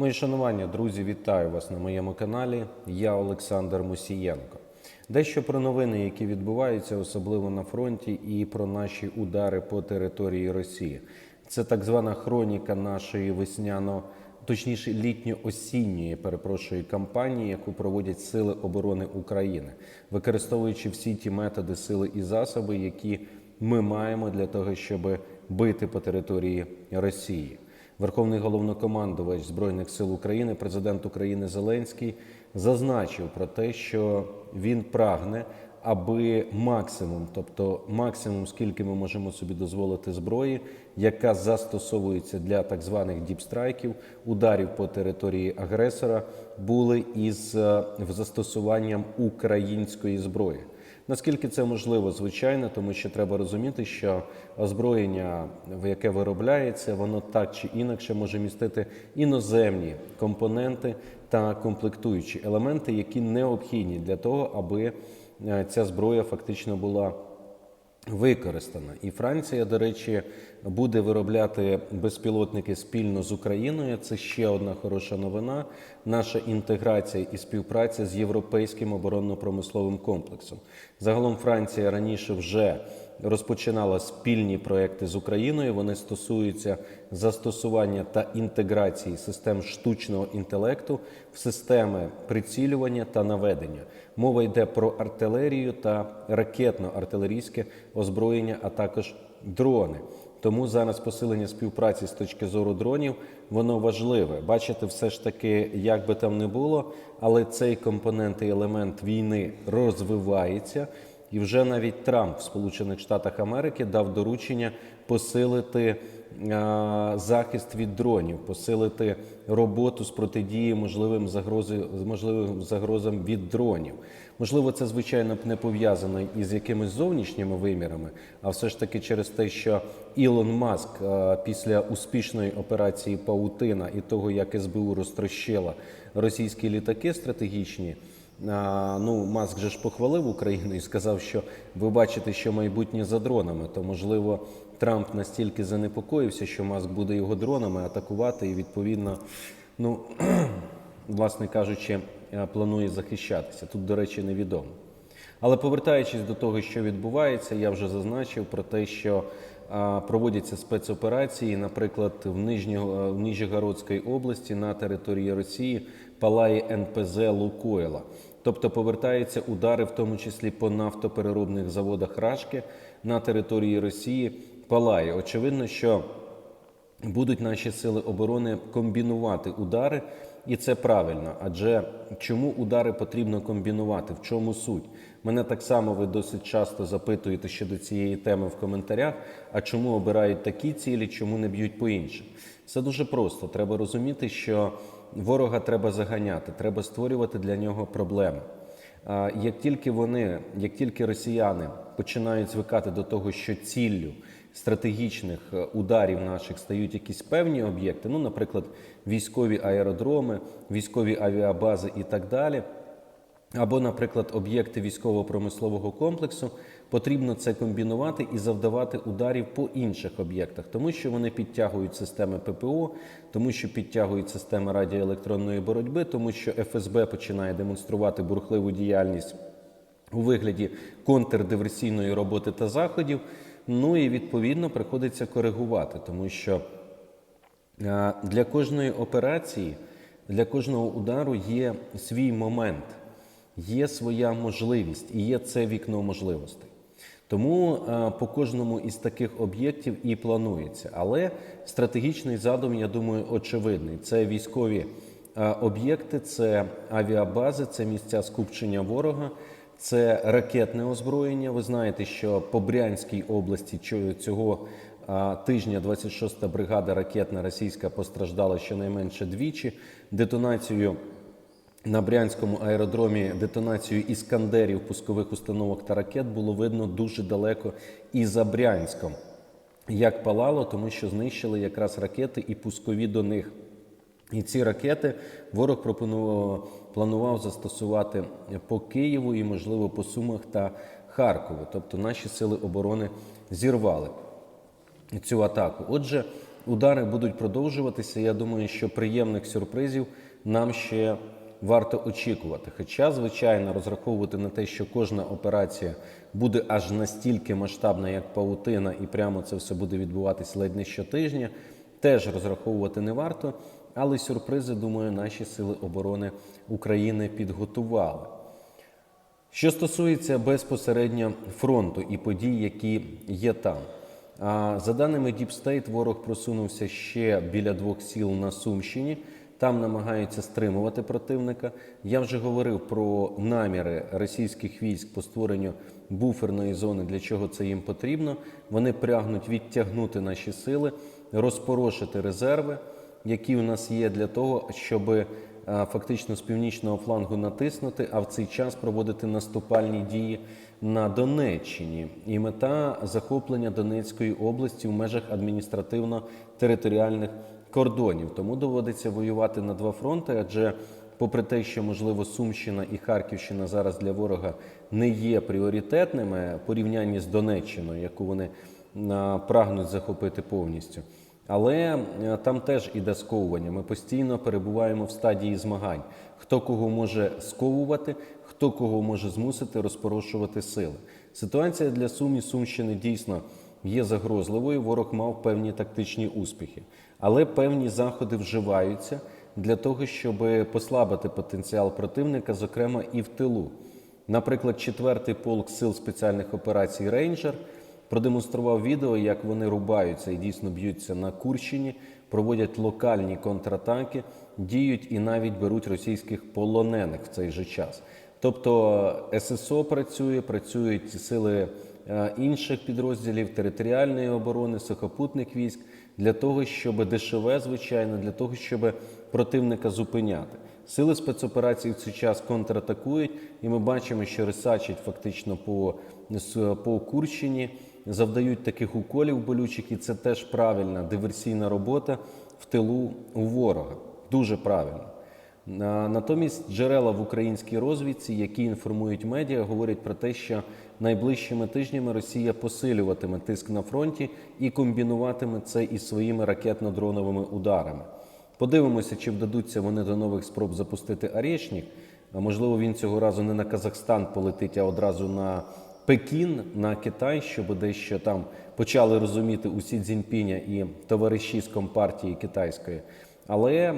Мої шанування, друзі, вітаю вас на моєму каналі. Я Олександр Мусієнко. Дещо про новини, які відбуваються, особливо на фронті, і про наші удари по території Росії. Це так звана хроніка нашої весняно, точніше літньо-осінньої, перепрошую, кампанії, яку проводять Сили оборони України, використовуючи всі ті методи, сили і засоби, які ми маємо для того, щоб бити по території Росії. Верховний головнокомандувач Збройних сил України, президент України Зеленський, зазначив про те, що він прагне, аби максимум, тобто максимум, скільки ми можемо собі дозволити зброї, яка застосовується для так званих діпстрайків, ударів по території агресора, були із е, застосуванням української зброї. Наскільки це можливо, звичайно, тому що треба розуміти, що озброєння, яке виробляється, воно так чи інакше може містити іноземні компоненти та комплектуючі елементи, які необхідні для того, аби е, ця зброя фактично була використана. І Франція, до речі, буде виробляти безпілотники спільно з Україною. Це ще одна хороша новина. Наша інтеграція і співпраця з європейським оборонно-промисловим комплексом. Загалом Франція раніше вже розпочинала спільні проекти з Україною. Вони стосуються застосування та інтеграції систем штучного інтелекту в системи прицілювання та наведення. Мова йде про артилерію та ракетно-артилерійське озброєння, а також дрони. Тому зараз посилення співпраці з точки зору дронів воно важливе. Бачите, все ж таки, як би там не було, але цей компонент і елемент війни розвивається. І вже навіть Трамп в Сполучених Штатах Америки дав доручення посилити а, захист від дронів, посилити роботу з протидії можливим загрози, можливим загрозам від дронів. Можливо, це звичайно не пов'язано із якимись зовнішніми вимірами, а все ж таки через те, що Ілон Маск а, після успішної операції Паутина і того, як СБУ розтрощила російські літаки стратегічні. Ну, Маск же ж похвалив Україну і сказав, що ви бачите, що майбутнє за дронами. То можливо Трамп настільки занепокоївся, що Маск буде його дронами атакувати, і відповідно, ну власне кажучи, е, планує захищатися. Тут, до речі, невідомо. Але повертаючись до того, що відбувається, я вже зазначив про те, що проводяться спецоперації, наприклад, в, Нижнього, в Ніжегородській області на території Росії палає НПЗ Лукойла. Тобто повертаються удари, в тому числі по нафтопереробних заводах Рашки на території Росії. Палає. Очевидно, що будуть наші сили оборони комбінувати удари, і це правильно. Адже чому удари потрібно комбінувати? В чому суть? Мене так само ви досить часто запитуєте щодо цієї теми в коментарях. А чому обирають такі цілі, чому не б'ють по іншим? Це дуже просто. Треба розуміти, що ворога треба заганяти, треба створювати для нього проблеми. А Як тільки вони, як тільки росіяни починають звикати до того, що ціллю стратегічних е, ударів наших стають якісь певні об'єкти, ну, наприклад, військові аеродроми, військові авіабази і так далі, або, наприклад, об'єкти військово-промислового комплексу, потрібно це комбінувати і завдавати ударів по інших об'єктах, тому що вони підтягують системи ППО, тому що підтягують системи радіоелектронної боротьби, тому що ФСБ починає демонструвати бурхливу діяльність у вигляді контрдиверсійної роботи та заходів. Ну і відповідно приходиться коригувати, тому що е, для кожної операції, для кожного удару є свій момент, є своя можливість і є це вікно можливостей. Тому е, по кожному із таких об'єктів і планується. Але стратегічний задум, я думаю, очевидний. Це військові е, об'єкти, це авіабази, це місця скупчення ворога. Це ракетне озброєння. Ви знаєте, що по Брянській області цього тижня 26-та бригада ракетна російська постраждала щонайменше двічі. Детонацію на Брянському аеродромі, детонацію іскандерів, пускових установок та ракет було видно дуже далеко і за Брянськом. Як палало, тому що знищили якраз ракети і пускові до них. І ці ракети ворог пропонував, планував застосувати по Києву і, можливо, по Сумах та Харкову. Тобто наші сили оборони зірвали цю атаку. Отже, удари будуть продовжуватися. Я думаю, що приємних сюрпризів нам ще варто очікувати. Хоча, звичайно, розраховувати на те, що кожна операція буде аж настільки масштабна, як паутина, і прямо це все буде відбуватися ледь не щотижня, теж розраховувати не варто. Але сюрпризи, думаю, наші сили оборони України підготували. Що стосується безпосередньо фронту і подій, які є там. За даними Deep State, ворог просунувся ще біля двох сіл на Сумщині. Там намагаються стримувати противника. Я вже говорив про наміри російських військ по створенню буферної зони, для чого це їм потрібно. Вони прагнуть відтягнути наші сили, розпорошити резерви, які у нас є для того, щоб е, фактично з північного флангу натиснути, а в цей час проводити наступальні дії на Донеччині. І мета захоплення Донецької області в межах адміністративно-територіальних кордонів. Тому доводиться воювати на два фронти, адже, попри те, що можливо Сумщина і Харківщина зараз для ворога не є пріоритетними в порівнянні з Донеччиною, яку вони прагнуть захопити повністю. Але е, там теж іде сковування. Ми постійно перебуваємо в стадії змагань. Хто кого може сковувати, хто кого може змусити розпорошувати сили. Ситуація для Сум і Сумщини дійсно є загрозливою. Ворог мав певні тактичні успіхи, але певні заходи вживаються для того, щоб послабити потенціал противника, зокрема і в тилу. Наприклад, 4-й полк сил спеціальних операцій Рейнджер продемонстрував відео, як вони рубаються і дійсно б'ються на Курщині, проводять локальні контратаки, діють і навіть беруть російських полонених в цей же час. Тобто ССО працює, працюють сили інших підрозділів територіальної оборони, сухопутних військ для того, щоб дешеве, звичайно, для того, щоб противника зупиняти. Сили спецоперацій в цей час контратакують, і ми бачимо, що рисачать фактично по, по Курщині, завдають таких уколів болючих, і це теж правильна диверсійна робота в тилу у ворога. Дуже правильно. На- Натомість джерела в українській розвідці, які інформують медіа, говорять про те, що найближчими тижнями Росія посилюватиме тиск на фронті і комбінуватиме це із своїми ракетно-дроновими ударами. Подивимося, чи вдадуться вони до нових спроб запустити Арєшнік. Можливо, він цього разу не на Казахстан полетить, а одразу на Пекін, на Китай, щоб дещо там почали розуміти усі Цзіньпіня і товариші з компартії китайської. Але е,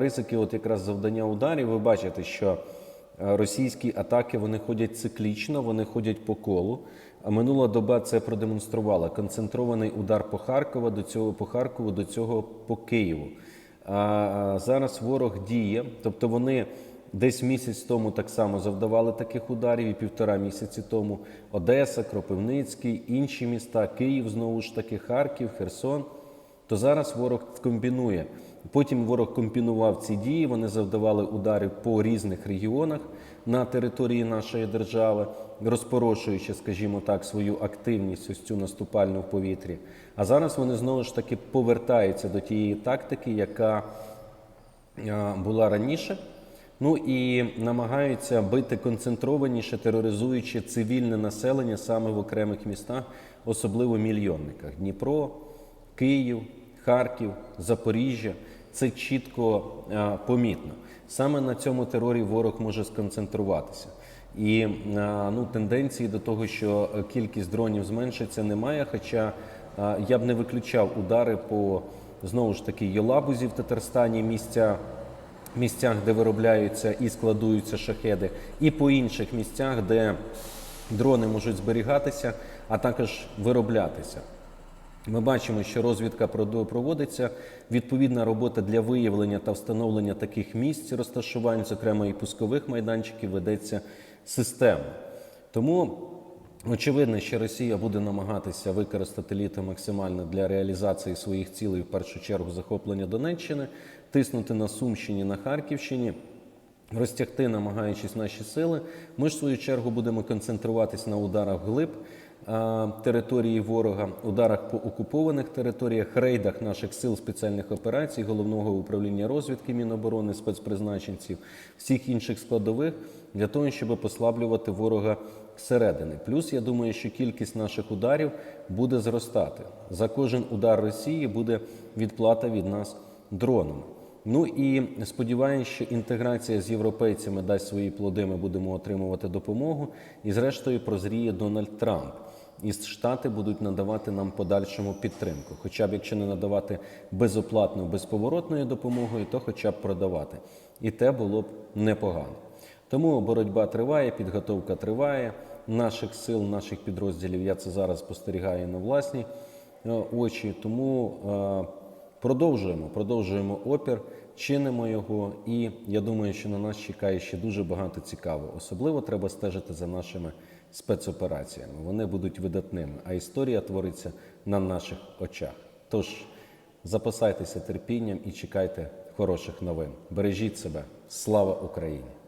ризики, от якраз завдання ударів, ви бачите, що е, російські атаки вони ходять циклічно, вони ходять по колу. А минула доба це продемонструвала. Концентрований удар по Харкову, до цього по Харкову, до цього по Києву. А зараз ворог діє, тобто вони десь місяць тому так само завдавали таких ударів, і півтора місяці тому Одеса, Кропивницький, інші міста, Київ, знову ж таки, Харків, Херсон. То зараз ворог комбінує. Потім ворог комбінував ці дії. Вони завдавали удари по різних регіонах на території нашої держави, розпорошуючи, скажімо так, свою активність ось цю наступальну в повітрі. А зараз вони знову ж таки повертаються до тієї тактики, яка була раніше. Ну і намагаються бити концентрованіше, тероризуючи цивільне населення саме в окремих містах, особливо мільйонниках: Дніпро, Київ, Харків, Запоріжжя. Це чітко а, помітно. Саме на цьому терорі ворог може сконцентруватися. І а, ну, тенденції до того, що кількість дронів зменшиться, немає. Хоча а, я б не виключав удари по знову ж таки Йолабузі в Татарстані, місця місцях, де виробляються і складуються шахеди, і по інших місцях, де дрони можуть зберігатися, а також вироблятися. Ми бачимо, що розвідка проводиться. Відповідна робота для виявлення та встановлення таких місць розташувань, зокрема і пускових майданчиків, ведеться системно. Тому очевидно, що Росія буде намагатися використати літо максимально для реалізації своїх цілей, в першу чергу захоплення Донеччини, тиснути на Сумщині, на Харківщині. Розтягти, намагаючись наші сили, ми ж в свою чергу будемо концентруватись на ударах глиб, території ворога, ударах по окупованих територіях, рейдах наших сил спеціальних операцій, головного управління розвідки Міноборони, спецпризначенців, всіх інших складових для того, щоб послаблювати ворога зсередини. Плюс я думаю, що кількість наших ударів буде зростати. За кожен удар Росії буде відплата від нас дронами. Ну і сподіваюся, що інтеграція з європейцями дасть свої плоди. Ми будемо отримувати допомогу. І зрештою прозріє Дональд Трамп. І Штати будуть надавати нам подальшому підтримку. Хоча б якщо не надавати безоплатну, безповоротною допомогою, то хоча б продавати. І те було б непогано. Тому боротьба триває, підготовка триває. Наших сил, наших підрозділів я це зараз спостерігаю на власні е, очі. Тому е, продовжуємо, продовжуємо опір, чинимо його. І я думаю, що на нас чекає ще дуже багато цікавого. Особливо треба стежити за нашими спецопераціями. Вони будуть видатними, а історія твориться на наших очах. Тож запасайтеся терпінням і чекайте хороших новин. Бережіть себе. Слава Україні!